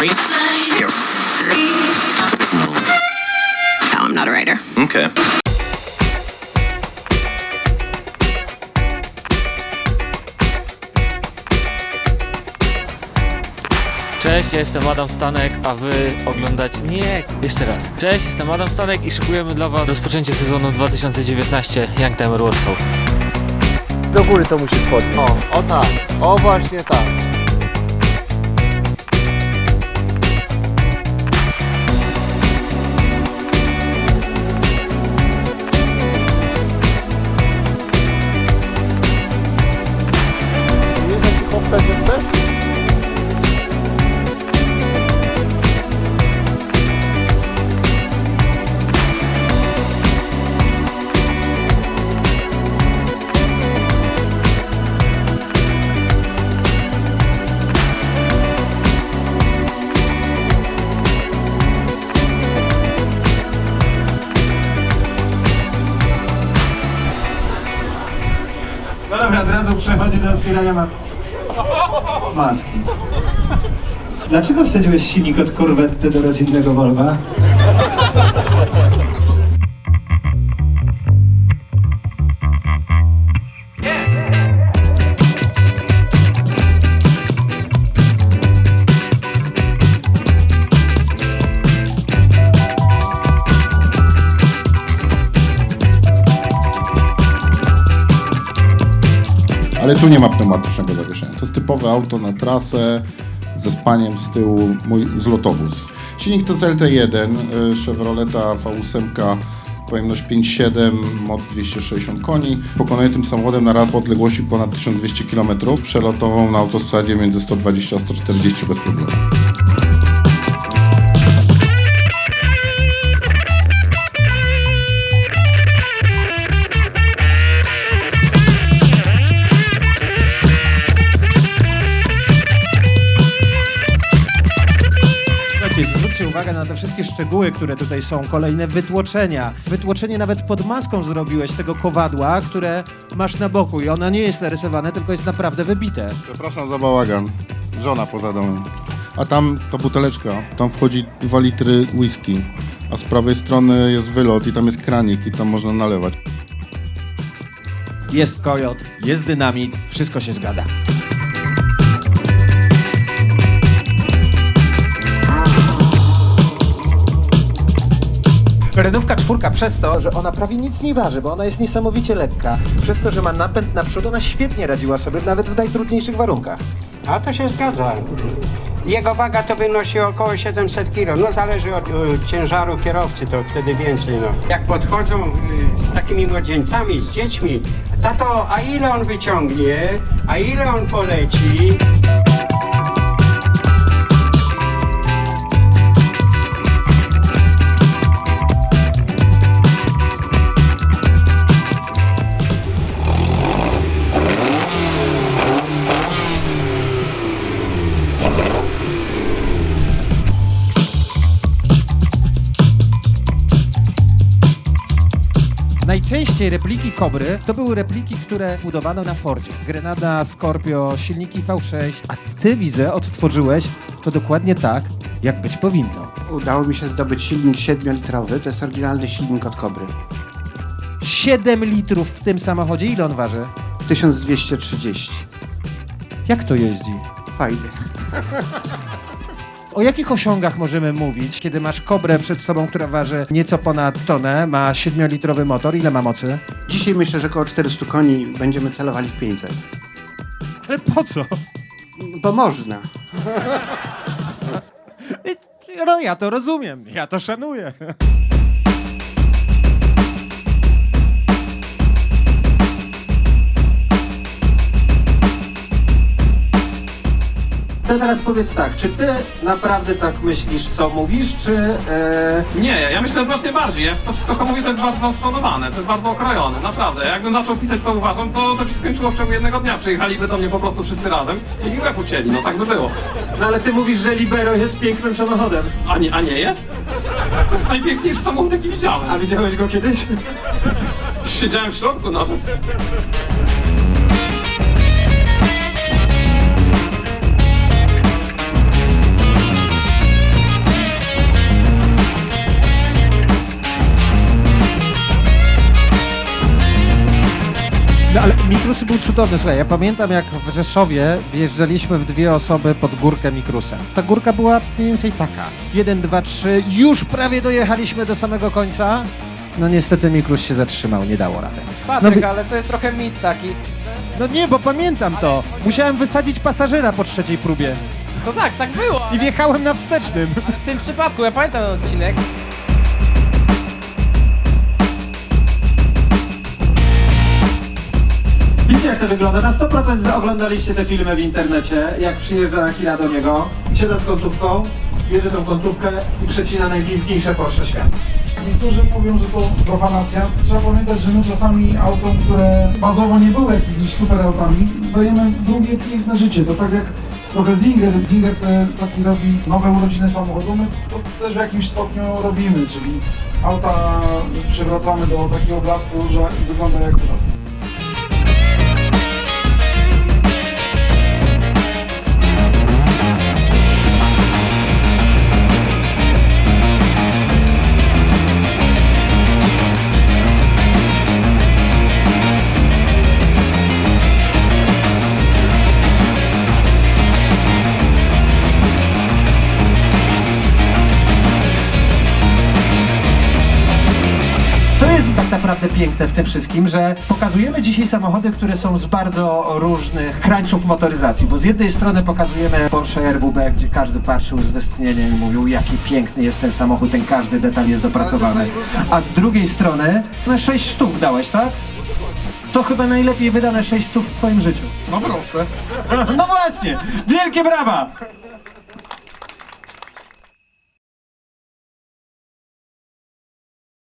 No, I'm not a writer. Okay. Cześć, ja jestem Adam Stanek, a wy oglądacie... Nie, jeszcze raz. Cześć, jestem Adam Stanek i szykujemy dla was rozpoczęcie sezonu 2019 Young Timer Warsaw. Do góry to musisz podnieść. O, o tak, o właśnie tak. Razu przechodzi do otwierania ma... maski. Dlaczego wsadziłeś silnik od Corvette do rodzinnego Volva? Ale tu nie ma pneumatycznego zawieszenia. To jest typowe auto na trasę ze spaniem z tyłu, mój zlotowóz. Silnik to jest LT1, y, Chevroleta V8, pojemność 5,7, moc 260 koni. Pokonuje tym samochodem na raz odległości ponad 1200 km, przelotową na autostradzie między 120 a 140 bez problemu. Uwagę na te wszystkie szczegóły, które tutaj są. Kolejne wytłoczenia. Wytłoczenie nawet pod maską zrobiłeś tego kowadła, które masz na boku i ono nie jest narysowane, tylko jest naprawdę wybite. Przepraszam za bałagan. Żona poza domem. A tam to buteleczka, tam wchodzi 2 litry whisky, a z prawej strony jest wylot i tam jest kranik i tam można nalewać. Jest kojot, jest dynamit, wszystko się zgada. Renówka czwórka przez to, że ona prawie nic nie waży, bo ona jest niesamowicie lekka. Przez to, że ma napęd naprzód, ona świetnie radziła sobie nawet w najtrudniejszych warunkach. A to się zgadza. Jego waga to wynosi około 700 kg. No zależy od y, ciężaru kierowcy, to wtedy więcej. No. Jak podchodzą y, z takimi młodzieńcami, z dziećmi, tato, a ile on wyciągnie, a ile on poleci? Najczęściej repliki Kobry to były repliki, które budowano na Fordzie. Grenada, Scorpio, silniki V6. A ty widzę, odtworzyłeś to dokładnie tak, jak być powinno. Udało mi się zdobyć silnik 7-litrowy, to jest oryginalny silnik od Kobry. 7 litrów w tym samochodzie. Ile on waży? 1230. Jak to jeździ? Fajny. O jakich osiągach możemy mówić, kiedy masz kobrę przed sobą, która waży nieco ponad tonę, ma 7-litrowy motor? Ile ma mocy? Dzisiaj myślę, że około 400 koni będziemy celowali w 500. Ale po co? Bo można. No ja to rozumiem, ja to szanuję. Teraz powiedz tak, czy ty naprawdę tak myślisz, co mówisz, czy... E... Nie, ja myślę znacznie bardziej. Ja to wszystko, co mówię, to jest bardzo stonowane, to jest bardzo okrojone, naprawdę. Jakbym zaczął pisać, co uważam, to to się skończyło w ciągu jednego dnia. Przyjechaliby do mnie po prostu wszyscy razem i mi łeb ucięli, no tak by było. No ale ty mówisz, że Libero jest pięknym samochodem. A nie, a nie jest? To jest najpiękniejszy samochód, jaki widziałem. A widziałeś go kiedyś? Siedziałem w środku nawet. Ale Mikrusy był cudowny. Słuchaj, ja pamiętam jak w Rzeszowie wjeżdżaliśmy w dwie osoby pod górkę Mikrusem. Ta górka była mniej więcej taka. Jeden, dwa, trzy, już prawie dojechaliśmy do samego końca. No niestety Mikrus się zatrzymał, nie dało rady. Patryk, No ale to jest trochę mit taki. No nie, bo pamiętam to. Musiałem wysadzić pasażera po trzeciej próbie. To tak, tak było. I Ale, wjechałem na wstecznym. ale w tym przypadku, ja pamiętam ten odcinek. Jak to wygląda? Na 100% oglądaliście te filmy w internecie, jak przyjeżdża na do niego, siada z kątówką, bierze tą kątówkę i przecina najpiękniejsze Porsche świata. Niektórzy mówią, że to profanacja. Trzeba pamiętać, że my czasami autom, które bazowo nie były jakimiś super autami, dajemy drugie piękne życie. To tak jak trochę Zinger. Zinger te, taki robi nowe urodziny samochodu, my to też w jakimś stopniu robimy, czyli auta przywracamy do takiego blasku, że wygląda jak teraz. Piękne w tym wszystkim, że pokazujemy dzisiaj samochody, które są z bardzo różnych krańców motoryzacji, bo z jednej strony pokazujemy Porsche RWB, gdzie każdy patrzył z westchnieniem i mówił, jaki piękny jest ten samochód, ten każdy detal jest dopracowany. A z drugiej strony, no 6 stów dałeś, tak? To chyba najlepiej wydane 6 stów w twoim życiu. No proste. No właśnie, wielkie brawa!